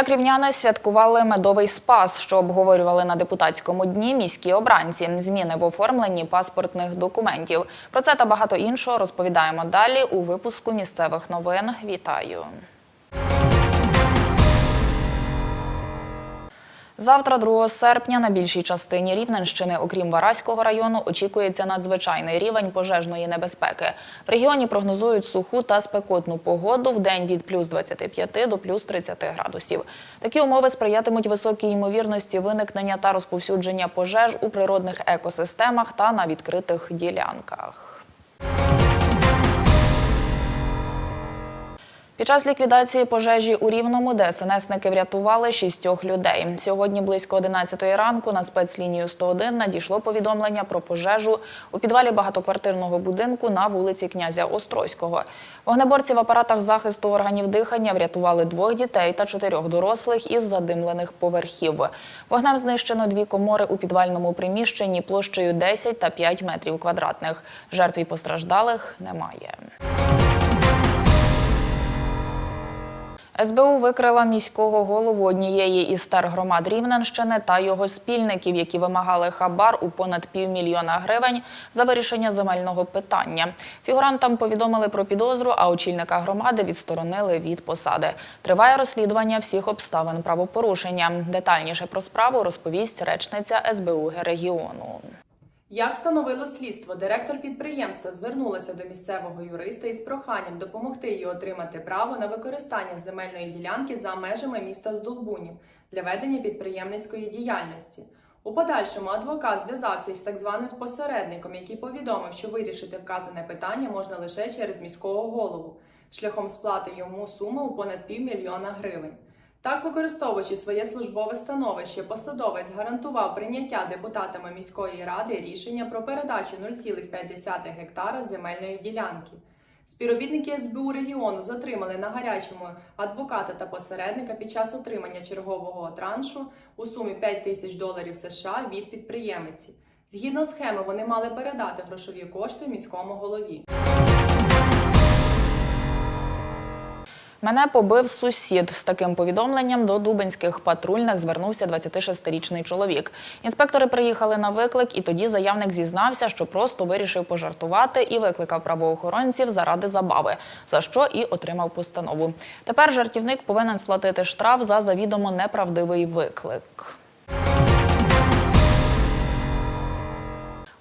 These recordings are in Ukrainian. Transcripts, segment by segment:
Як рівняни святкували медовий спас, що обговорювали на депутатському дні міські обранці, зміни в оформленні паспортних документів. Про це та багато іншого розповідаємо далі у випуску місцевих новин. Вітаю! Завтра, 2 серпня, на більшій частині Рівненщини, окрім Вараського району, очікується надзвичайний рівень пожежної небезпеки. В регіоні прогнозують суху та спекотну погоду в день від плюс 25 до плюс 30 градусів. Такі умови сприятимуть високій ймовірності виникнення та розповсюдження пожеж у природних екосистемах та на відкритих ділянках. Під час ліквідації пожежі у Рівному ДСНСники врятували шістьох людей. Сьогодні близько 11 ранку на спецлінію 101 надійшло повідомлення про пожежу у підвалі багатоквартирного будинку на вулиці князя Острозького. Вогнеборці в апаратах захисту органів дихання врятували двох дітей та чотирьох дорослих із задимлених поверхів. Вогнем знищено дві комори у підвальному приміщенні площею 10 та 5 метрів квадратних. Жертв і постраждалих немає. СБУ викрила міського голову однієї із тергромад Рівненщини та його спільників, які вимагали хабар у понад півмільйона гривень за вирішення земельного питання. Фігурантам повідомили про підозру, а очільника громади відсторонили від посади. Триває розслідування всіх обставин правопорушення. Детальніше про справу розповість речниця СБУ регіону. Як встановило слідство, директор підприємства звернулася до місцевого юриста із проханням допомогти їй отримати право на використання земельної ділянки за межами міста Здолбунів для ведення підприємницької діяльності. У подальшому адвокат зв'язався із так званим посередником, який повідомив, що вирішити вказане питання можна лише через міського голову, шляхом сплати йому суми у понад півмільйона гривень. Так, використовуючи своє службове становище, посадовець гарантував прийняття депутатами міської ради рішення про передачу 0,5 гектара земельної ділянки. Співробітники СБУ регіону затримали на гарячому адвоката та посередника під час отримання чергового траншу у сумі 5 тисяч доларів США від підприємиці. Згідно схеми, вони мали передати грошові кошти міському голові. Мене побив сусід. З таким повідомленням до дубинських патрульних звернувся 26-річний чоловік. Інспектори приїхали на виклик, і тоді заявник зізнався, що просто вирішив пожартувати і викликав правоохоронців заради забави, за що і отримав постанову. Тепер жартівник повинен сплатити штраф за завідомо неправдивий виклик.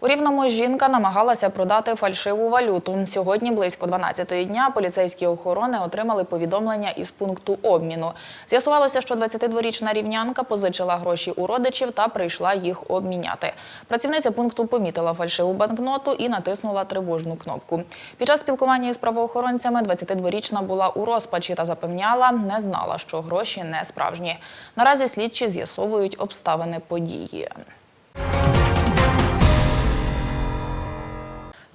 У Рівному жінка намагалася продати фальшиву валюту. Сьогодні близько 12-ї дня поліцейські охорони отримали повідомлення із пункту обміну. З'ясувалося, що 22-річна рівнянка позичила гроші у родичів та прийшла їх обміняти. Працівниця пункту помітила фальшиву банкноту і натиснула тривожну кнопку. Під час спілкування із правоохоронцями 22-річна була у розпачі та запевняла, не знала, що гроші не справжні. Наразі слідчі з'ясовують обставини події.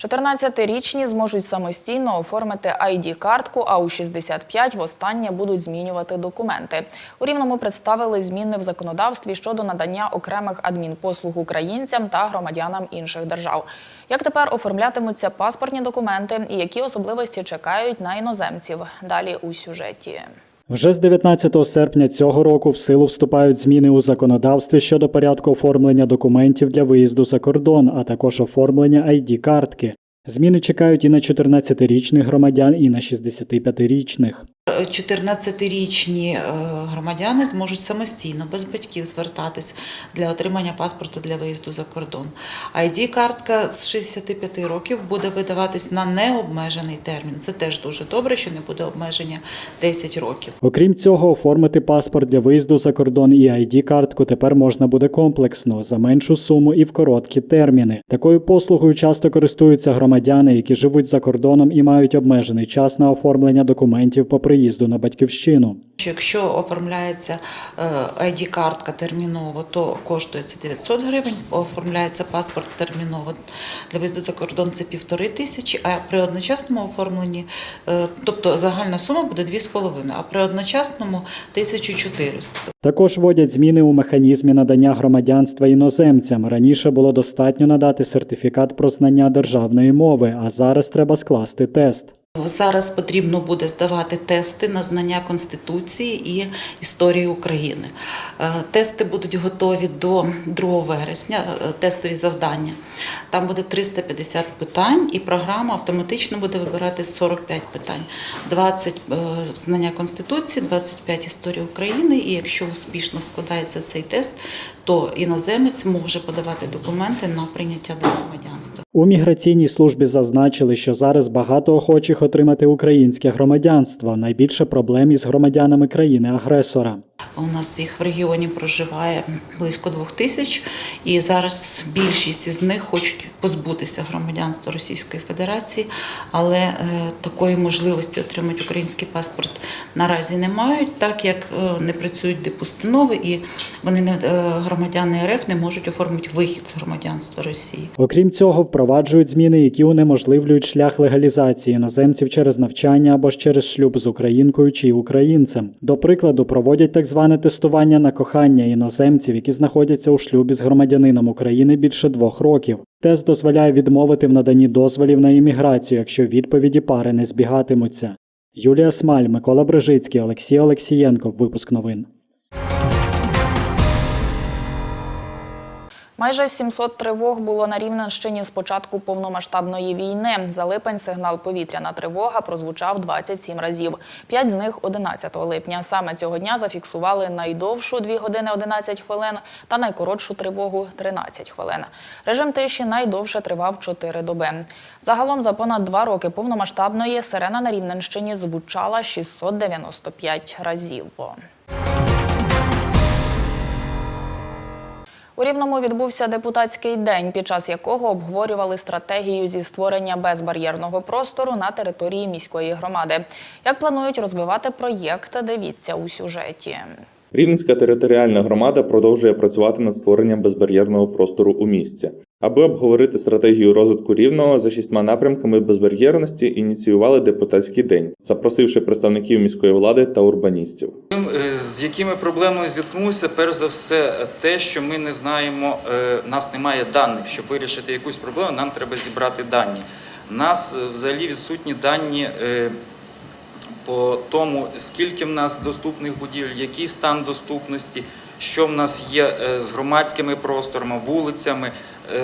14-річні зможуть самостійно оформити ID-картку, а у 65 востаннє будуть змінювати документи. У Рівному представили зміни в законодавстві щодо надання окремих адмінпослуг українцям та громадянам інших держав. Як тепер оформлятимуться паспортні документи і які особливості чекають на іноземців? Далі у сюжеті. Вже з 19 серпня цього року в силу вступають зміни у законодавстві щодо порядку оформлення документів для виїзду за кордон, а також оформлення ID-картки. Зміни чекають і на 14-річних громадян, і на 65-річних. 14-річні е, громадяни зможуть самостійно без батьків звертатись для отримання паспорту для виїзду за кордон. ID-картка з 65 років буде видаватись на необмежений термін. Це теж дуже добре, що не буде обмеження 10 років. Окрім цього, оформити паспорт для виїзду за кордон і ID-картку тепер можна буде комплексно за меншу суму і в короткі терміни. Такою послугою часто користуються громадяни, які живуть за кордоном і мають обмежений час на оформлення документів по приїзду на батьківщину. Якщо оформляється е, ID-картка терміново, то коштує це 900 гривень. Оформляється паспорт терміново для виїзду за кордон це півтори тисячі. А при одночасному оформленні, е, тобто загальна сума буде 2,5, а при одночасному 1400. Також вводять зміни у механізмі надання громадянства іноземцям. Раніше було достатньо надати сертифікат про знання державної мови, а зараз треба скласти тест. Зараз потрібно буде здавати тести на знання Конституції і історії України. Е, Тести будуть готові до 2 вересня, е, тестові завдання. Там буде 350 питань, і програма автоматично буде вибирати 45 питань: 20 е, знання Конституції, 25 історії України. І якщо успішно складається цей тест, то іноземець може подавати документи на прийняття до громадянства. У міграційній службі зазначили, що зараз багато охочих отримати українське громадянство. Найбільше проблем із громадянами країни-агресора. У нас їх в регіоні проживає близько двох тисяч, і зараз більшість із них хочуть позбутися громадянства Російської Федерації, але е, такої можливості отримати український паспорт наразі не мають, так як е, не працюють депустанови, і вони не е, громадяни РФ не можуть оформити вихід з громадянства Росії. Окрім цього, впроваджують зміни, які унеможливлюють шлях легалізації іноземців через навчання або ж через шлюб з українкою чи українцем. До прикладу, проводять так зване тестування на кохання іноземців, які знаходяться у шлюбі з громадянином України більше двох років. Тест дозволяє відмовити в наданні дозволів на імміграцію, якщо відповіді пари не збігатимуться. Юлія Смаль, Микола Брижицький, Олексій Олексієнко. Випуск новин. Майже 700 тривог було на Рівненщині з початку повномасштабної війни. За липень сигнал повітряна тривога прозвучав 27 разів. П'ять з них 11 липня. Саме цього дня зафіксували найдовшу 2 години 11 хвилин та найкоротшу тривогу 13 хвилин. Режим тиші найдовше тривав 4 доби. Загалом за понад два роки повномасштабної сирена на Рівненщині звучала 695 разів. У Рівному відбувся депутатський день, під час якого обговорювали стратегію зі створення безбар'єрного простору на території міської громади. Як планують розвивати проєкт, дивіться у сюжеті. Рівненська територіальна громада продовжує працювати над створенням безбар'єрного простору у місті. Аби обговорити стратегію розвитку рівного за шістьма напрямками безбар'єрності, ініціювали депутатський день, запросивши представників міської влади та урбаністів. Е, З якими проблемами зіткнувся, перш за все, те, що ми не знаємо, е, нас немає даних. Щоб вирішити якусь проблему, нам треба зібрати дані. Нас е, взагалі відсутні дані е, по тому, скільки в нас доступних будівель, який стан доступності, що в нас є е, з громадськими просторами, вулицями, е,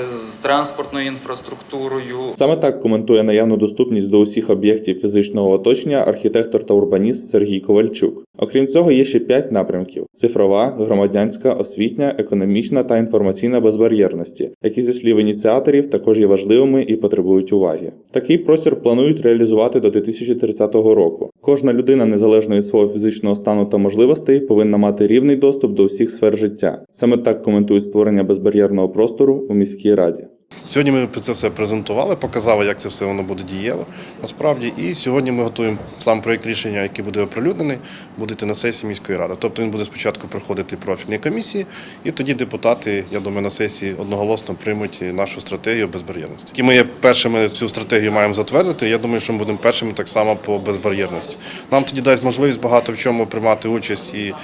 з транспортною інфраструктурою. Саме так коментує наявну доступність до усіх об'єктів фізичного оточення архітектор та урбаніст Сергій Ковальчук. Окрім цього, є ще п'ять напрямків: цифрова, громадянська, освітня, економічна та інформаційна безбар'єрності, які зі слів ініціаторів також є важливими і потребують уваги. Такий простір планують реалізувати до 2030 року. Кожна людина, незалежно від свого фізичного стану та можливостей, повинна мати рівний доступ до всіх сфер життя. Саме так коментують створення безбар'єрного простору у міській раді. Сьогодні ми це все презентували, показали, як це все воно буде дієво насправді. І сьогодні ми готуємо сам проєкт рішення, який буде оприлюднений, буде на сесії міської ради. Тобто він буде спочатку проходити профільні комісії, і тоді депутати, я думаю, на сесії одноголосно приймуть нашу стратегію безбар'єрності. І ми є першими цю стратегію маємо затвердити. Я думаю, що ми будемо першими так само по безбар'єрності. Нам тоді дасть можливість багато в чому приймати участь і,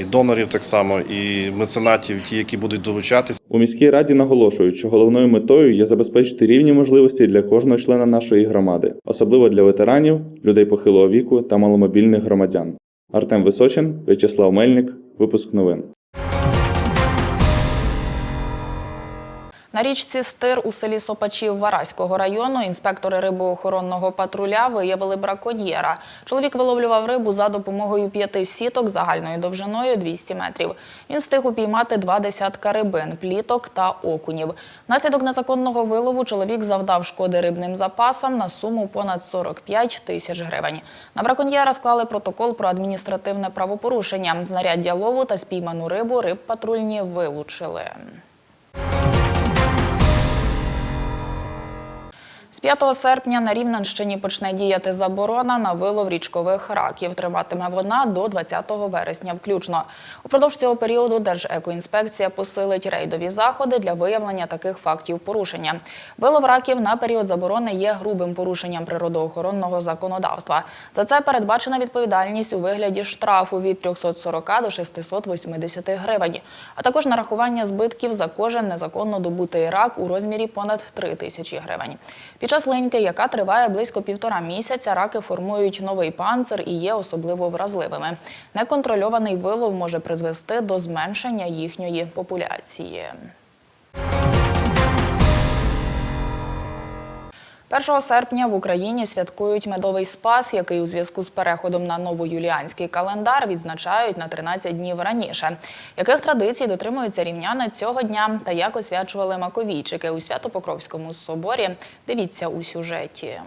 і донорів так само, і меценатів, ті, які будуть долучатися. У міській раді наголошують, що головною метою є забезпечити рівні можливості для кожного члена нашої громади, особливо для ветеранів, людей похилого віку та маломобільних громадян. Артем Височин, В'ячеслав Мельник, випуск новин. На річці Стир у селі Сопачів Вараського району інспектори рибоохоронного патруля виявили браконьєра. Чоловік виловлював рибу за допомогою п'яти сіток загальною довжиною 200 метрів. Він встиг упіймати два десятка рибин, пліток та окунів. Внаслідок незаконного вилову чоловік завдав шкоди рибним запасам на суму понад 45 тисяч гривень. На браконьєра склали протокол про адміністративне правопорушення. Знаряддя лову та спійману рибу рибпатрульні вилучили. З 5 серпня на Рівненщині почне діяти заборона на вилов річкових раків. Триватиме вона до 20 вересня включно. Упродовж цього періоду Держекоінспекція посилить рейдові заходи для виявлення таких фактів порушення. Вилов раків на період заборони є грубим порушенням природоохоронного законодавства. За це передбачена відповідальність у вигляді штрафу від 340 до 680 гривень, а також нарахування збитків за кожен незаконно добутий рак у розмірі понад 3 тисячі гривень. Під час линьки, яка триває близько півтора місяця, раки формують новий панцир і є особливо вразливими. Неконтрольований вилов може призвести до зменшення їхньої популяції. 1 серпня в Україні святкують медовий спас, який у зв'язку з переходом на новоюліанський календар відзначають на 13 днів раніше. Яких традицій дотримуються рівняни цього дня та як освячували маковійчики у Свято-Покровському соборі? Дивіться у сюжеті.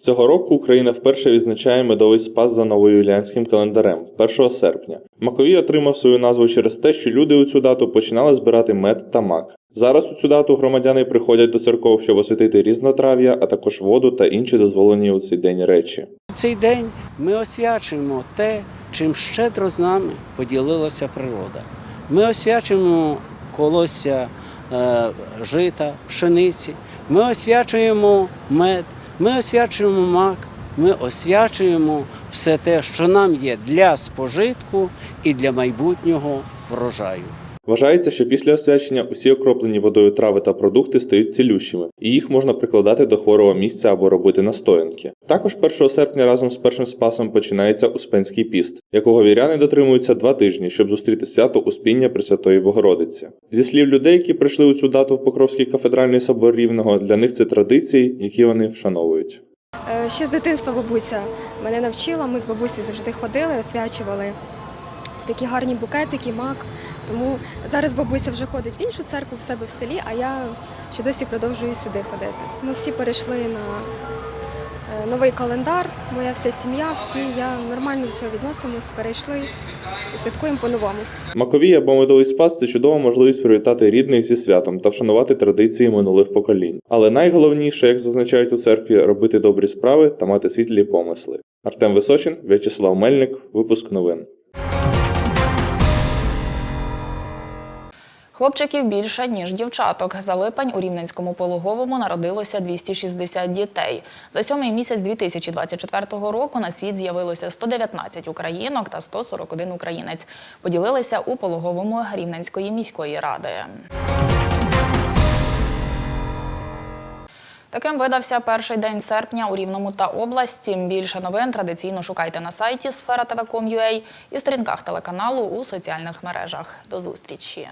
Цього року Україна вперше відзначає медовий спас за новоюліанським календарем 1 серпня. Маковій отримав свою назву через те, що люди у цю дату починали збирати мед та мак. Зараз у цю дату громадяни приходять до церков, щоб освятити різнотрав'я, а також воду та інші дозволені у цей день речі. В цей день ми освячуємо те, чим щедро з нами поділилася природа. Ми освячуємо колосся е, жита, пшениці, ми освячуємо мед, ми освячуємо мак, ми освячуємо все те, що нам є для спожитку і для майбутнього врожаю. Вважається, що після освячення усі окроплені водою трави та продукти стають цілющими, і їх можна прикладати до хворого місця або робити настоянки. Також 1 серпня разом з першим спасом починається Успенський піст, якого віряни дотримуються два тижні, щоб зустріти свято Успіння Пресвятої Богородиці. Зі слів людей, які прийшли у цю дату в Покровський кафедральний собор Рівного, для них це традиції, які вони вшановують. Е, Ще з дитинства бабуся мене навчила. Ми з бабусею завжди ходили, освячували такі гарні букетики, мак. Тому зараз бабуся вже ходить в іншу церкву в себе в селі, а я ще досі продовжую сюди ходити. Ми всі перейшли на е, новий календар. Моя вся сім'я, всі я нормально до цього відносимось, перейшли і святкуємо по-новому. Маковій або медовий спас це чудова можливість привітати рідних зі святом та вшанувати традиції минулих поколінь. Але найголовніше, як зазначають у церкві, робити добрі справи та мати світлі помисли. Артем Височин, В'ячеслав Мельник, випуск новин. Хлопчиків більше, ніж дівчаток. За липень у Рівненському пологовому народилося 260 дітей. За сьомий місяць 2024 року на світ з'явилося 119 українок та 141 українець. Поділилися у пологовому Рівненської міської ради. Таким видався перший день серпня у Рівному та області. Більше новин традиційно шукайте на сайті sfera.tv.com.ua і сторінках телеканалу у соціальних мережах. До зустрічі!